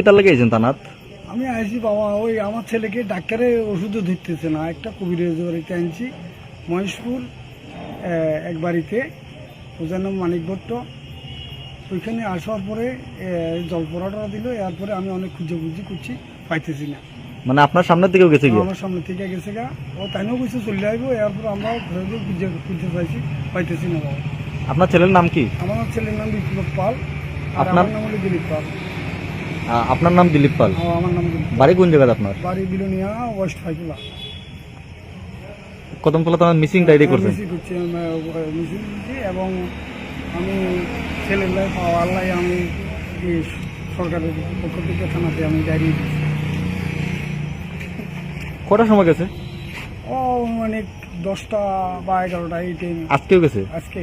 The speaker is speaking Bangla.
কিতা লাগিয়েছেন তানাত? আমি আইছি বাবা ওই আমার ছেলেকে ডাক্তারে ওষুধও ধরতেছে না। একটা কবিরাজ বাড়িতে আনছি মহেশপুর এক বাড়িতে। ওজার নাম মানিক ভট্ট। ওইখানে আসার পরে জল পড়াটা দিল। এরপরে আমি অনেক খুঁজে খুঁজি করছি পাইতেছি না। মানে আপনার সামনের দিকেও গেছে আমার সামনে থেকে গেছে গা। ও তাইও কিছু চলে আসব এরপর আমরা খুঁজে খুঁজতে পাইছি পাইতেছি না বাবা। আপনার ছেলের নাম কি? আমার ছেলের নাম বিপ্লব পাল। আর আপনার? নাম হলো দিলীপ পাল। আপনার নাম দিলীপ পাল। আমার নাম দিলীপ বাড়ি কোন জায়গায় আপনার? বাড়ি বিলোনিয়া ওয়েস্ট ফাইকুলা কদমতলা তোমার মিসিং ডায়েরি করছেন। মিছিল করছি আমি, আহ, মিছিল করছি এবং আমি ছেলের লাই পাওয়া আল্লাহ আমি এই সরকারের পক্ষ থেকে থানাতে আমি ডায়েরি দিচ্ছি কটার সময় গেছে? ও মানে দশটা বা এগারোটা এই টাইম আজকেও গেছে? আজকে।